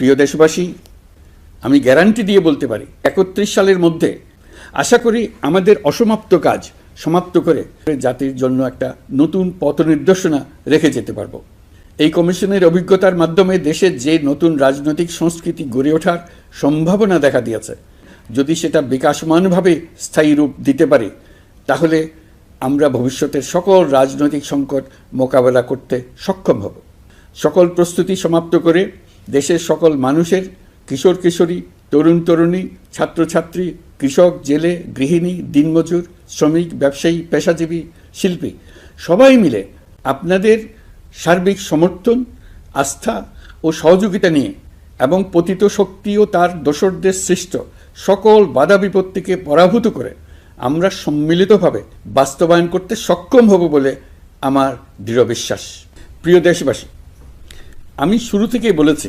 প্রিয় দেশবাসী, আমি গ্যারান্টি দিয়ে বলতে পারি, একত্রিশ সালের মধ্যে আশা করি আমাদের অসমাপ্ত কাজ সমাপ্ত করে জাতির জন্য একটা নতুন পথ নির্দেশনা রেখে যেতে পারব। এই কমিশনের অভিজ্ঞতার মাধ্যমে দেশের যে নতুন রাজনৈতিক সংস্কৃতি গড়ে ওঠার সম্ভাবনা দেখা দিয়েছে, যদি সেটা বিকাশমানভাবে স্থায়ী রূপ দিতে পারে, তাহলে আমরা ভবিষ্যতের সকল রাজনৈতিক সংকট মোকাবেলা করতে সক্ষম হব। সকল প্রস্তুতি সমাপ্ত করে দেশের সকল মানুষের, কিশোর কিশোরী, তরুণ তরুণী, ছাত্রছাত্রী, কৃষক, জেলে, গৃহিণী, দিনমজুর, শ্রমিক, ব্যবসায়ী, পেশাজীবী, শিল্পী, সবাই মিলে আপনাদের সার্বিক সমর্থন, আস্থা ও সহযোগিতা নিয়ে এবং পতিত শক্তি ও তার দোসরদের সৃষ্ট সকল বাধা বিপত্তিকে পরাভূত করে আমরা সম্মিলিতভাবে বাস্তবায়ন করতে সক্ষম হব বলে আমার দৃঢ় বিশ্বাস। প্রিয় দেশবাসী, আমি শুরু থেকেই বলেছি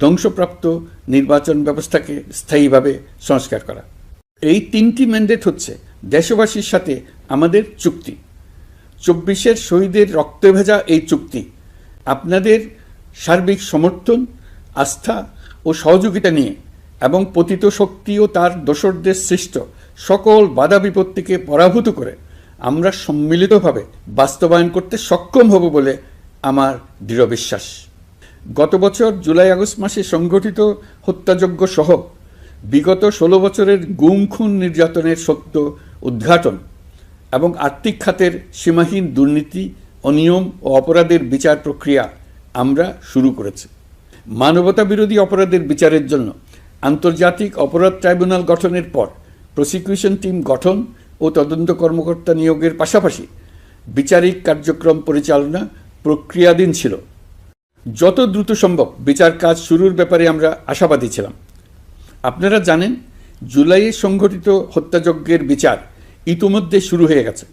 ধ্বংসপ্রাপ্ত নির্বাচন ব্যবস্থাকে স্থায়ীভাবে সংস্কার করা। এই তিনটি ম্যান্ডেট হচ্ছে দেশবাসীর সাথে আমাদের চুক্তি। চব্বিশের শহীদের রক্তে ভেজা এই চুক্তি, আপনাদের সার্বিক সমর্থন, আস্থা ও সহযোগিতা নিয়ে এবং পতিত শক্তি ও তার দোসরদের সৃষ্ট সকল বাধা বিপত্তিকে পরাভূত করে আমরা সম্মিলিতভাবে বাস্তবায়ন করতে সক্ষম হব বলে আমার দৃঢ় বিশ্বাস। গত বছর জুলাই আগস্ট মাসে সংগঠিত হত্যাযজ্ঞ সহ বিগত ষোলো বছরের গুম খুন নির্যাতনের সত্য উদ্ঘাটন এবং আর্থিক খাতের সীমাহীন দুর্নীতি, অনিয়ম ও অপরাধের বিচার প্রক্রিয়া আমরা শুরু করেছি। মানবতা বিরোধী অপরাধের বিচারের জন্য আন্তর্জাতিক অপরাধ ট্রাইব্যুনাল গঠনের পর প্রসিকিউশন টিম গঠন ও তদন্ত কর্মকর্তা নিয়োগের পাশাপাশি বিচারিক কার্যক্রম পরিচালনা প্রক্রিয়াধীন ছিল। যত দ্রুত সম্ভব বিচার কাজ শুরুর ব্যাপারে আমরা আশাবাদী ছিলাম। আপনারা জানেন, জুলাইয়ে সংঘটিত হত্যাযজ্ঞের বিচার ইতিমধ্যে শুরু হয়ে গেছে।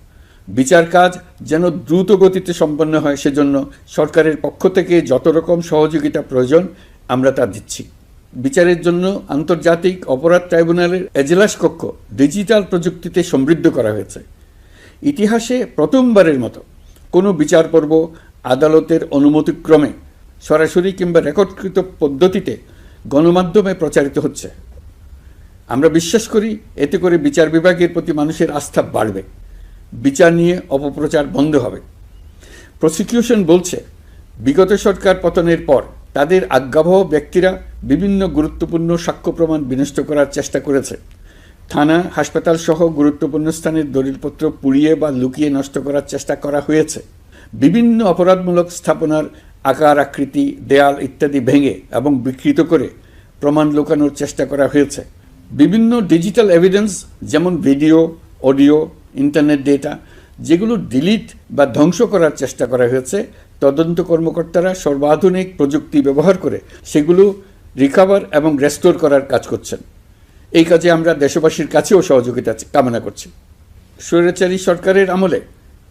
বিচার কাজ যেন দ্রুত গতিতে সম্পন্ন হয় সেজন্য সরকারের পক্ষ থেকে যত রকম সহযোগিতা প্রয়োজন, আমরা তা দিচ্ছি। বিচারের জন্য আন্তর্জাতিক অপরাধ ট্রাইব্যুনালের এজলাস কক্ষ ডিজিটাল প্রযুক্তিতে সমৃদ্ধ করা হয়েছে। ইতিহাসে প্রথমবারের মতো কোনো বিচার পর্ব আদালতের অনুমতিক্রমে সরাসরি কিংবা রেকর্ডকৃত পদ্ধতিতে গণমাধ্যমে প্রচারিত হচ্ছে। আমরা বিশ্বাস করি এতে করে বিচার বিভাগের প্রতি মানুষের আস্থা বাড়বে। বিচার নিয়ে অপপ্রচার বন্ধ হবে। প্রসিকিউশন বলছে, বিগত সরকার পতনের পর তাদের আজ্ঞাবহ ব্যক্তিরা বিভিন্ন গুরুত্বপূর্ণ সাক্ষ্য প্রমাণ বিনষ্ট করার চেষ্টা করেছে। থানা, হাসপাতাল সহ গুরুত্বপূর্ণ স্থানের দলিলপত্র পুড়িয়ে বা লুকিয়ে নষ্ট করার চেষ্টা করা হয়েছে। বিভিন্ন অপরাধমূলক স্থাপনার আকার আকৃতি দেয়াল ইত্যাদি ভেঙে এবং বিকৃত করে প্রমাণ লুকানোর চেষ্টা করা হয়েছে। বিভিন্ন ডিজিটাল এভিডেন্স যেমন ভিডিও অডিও ইন্টারনেট ডেটা যেগুলো ডিলিট বা ধ্বংস করার চেষ্টা করা হয়েছে, তদন্ত কর্মকর্তারা সর্বাধুনিক প্রযুক্তি ব্যবহার করে সেগুলো রিকাভার এবং রেস্টোর করার কাজ করছেন। এই কাজে আমরা দেশবাসীর কাছেও সহযোগিতা কামনা করছি। স্বৈরাচারী সরকারের আমলে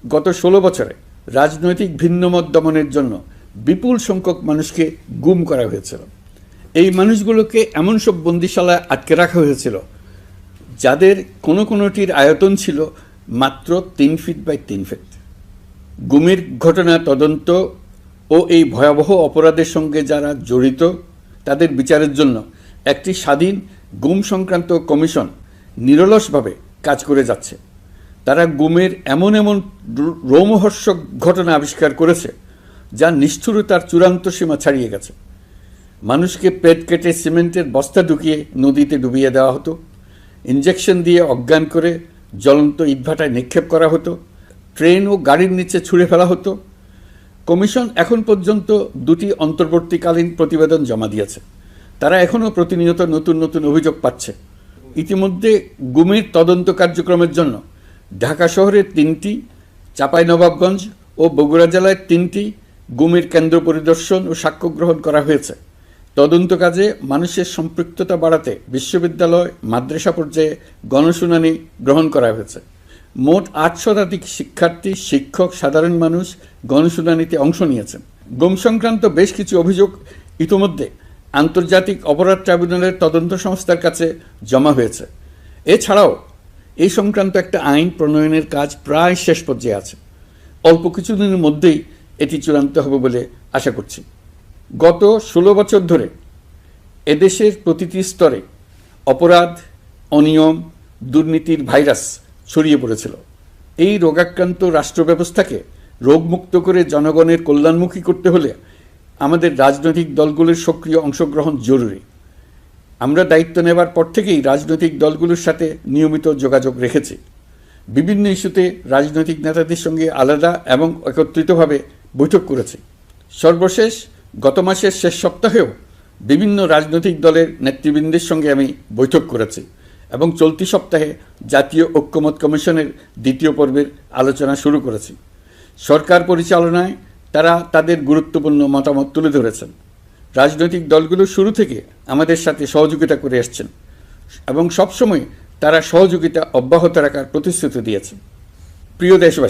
গত ষোলো বছরে রাজনৈতিক ভিন্নমত দমনের জন্য বিপুল সংখ্যক মানুষকে গুম করা হয়েছিল। এই মানুষগুলোকে এমন সব বন্দিশালায় আটকে রাখা হয়েছিল, যাদের কোনো কোনোটির আয়তন ছিল মাত্র তিন ফিট বাই তিন ফিট। গুমের ঘটনা তদন্ত ও এই ভয়াবহ অপরাধের সঙ্গে যারা জড়িত, তাদের বিচারের জন্য একটি স্বাধীন গুম সংক্রান্ত কমিশন নিরলসভাবে কাজ করে যাচ্ছে। তারা গুমের এমন এমন রোমহর্ষক ঘটনা আবিষ্কার করেছে যা নিষ্ঠুরতার চূড়ান্ত সীমা ছাড়িয়ে গেছে। মানুষকে পেট কেটে সিমেন্টের বস্তা ঢুকিয়ে নদীতে ডুবিয়ে দেওয়া হতো। ইঞ্জেকশন দিয়ে অজ্ঞান করে জ্বলন্ত ইটভাটায় নিক্ষেপ করা হতো। ট্রেন ও গাড়ির নিচে ছুঁড়ে ফেলা হতো। কমিশন এখন পর্যন্ত দুটি অন্তর্বর্তীকালীন প্রতিবেদন জমা দিয়েছে। তারা এখনও প্রতিনিয়ত নতুন নতুন অভিযোগ পাচ্ছে। ইতিমধ্যে গুমের তদন্ত কার্যক্রমের জন্য ঢাকা শহরের তিনটি, চাঁপাইনবাবগঞ্জ ও বগুড়া জেলায় তিনটি গুমের কেন্দ্র পরিদর্শন ও সাক্ষ্য গ্রহণ করা হয়েছে। তদন্ত কাজে মানুষের সম্পৃক্ততা বাড়াতে বিশ্ববিদ্যালয়, মাদ্রাসা পর্যায়ে গণশুনানি গ্রহণ করা হয়েছে। মোট আট শতাধিক শিক্ষার্থী, শিক্ষক, সাধারণ মানুষ গণশুনানিতে অংশ নিয়েছেন। গুম সংক্রান্ত বেশ কিছু অভিযোগ ইতোমধ্যে আন্তর্জাতিক অপরাধ ট্রাইব্যুনালের তদন্ত সংস্থার কাছে জমা হয়েছে। এছাড়াও এই সংক্রান্ত একটা আইন প্রণয়নের কাজ প্রায় শেষ পর্যায়ে আছে। অল্প কিছুদিনের মধ্যেই এটি চূড়ান্ত হবে বলে আশা করছি। গত ষোলো বছর ধরে এদেশের প্রতিটি স্তরে অপরাধ, অনিয়ম, দুর্নীতির ভাইরাস ছড়িয়ে পড়েছিল। এই রোগাক্রান্ত রাষ্ট্র ব্যবস্থাকে রোগমুক্ত করে জনগণের কল্যাণমুখী করতে হলে আমাদের রাজনৈতিক দলগুলোর সক্রিয় অংশগ্রহণ জরুরি। আমরা দায়িত্ব নেবার পর থেকেই রাজনৈতিক দলগুলোর সাথে নিয়মিত যোগাযোগ রেখেছি। বিভিন্ন ইস্যুতে রাজনৈতিক নেতাদের সঙ্গে আলাদা এবং একত্রিতভাবে বৈঠক করেছে। সর্বশেষ গত মাসের শেষ সপ্তাহেও বিভিন্ন রাজনৈতিক দলের নেতৃবৃন্দের সঙ্গে আমি বৈঠক করেছি এবং চলতি সপ্তাহে জাতীয় ঐক্যমত কমিশনের দ্বিতীয় পর্বের আলোচনা শুরু করেছি। সরকার পরিচালনায় তারা তাদের গুরুত্বপূর্ণ মতামত তুলে ধরেছেন। রাজনৈতিক দলগুলো শুরু থেকে আমাদের সাথে সহযোগিতা করে আসছেন এবং সবসময় তারা সহযোগিতা অব্যাহত রাখার প্রতিশ্রুতি দিয়েছেন। প্রিয় দেশবাসী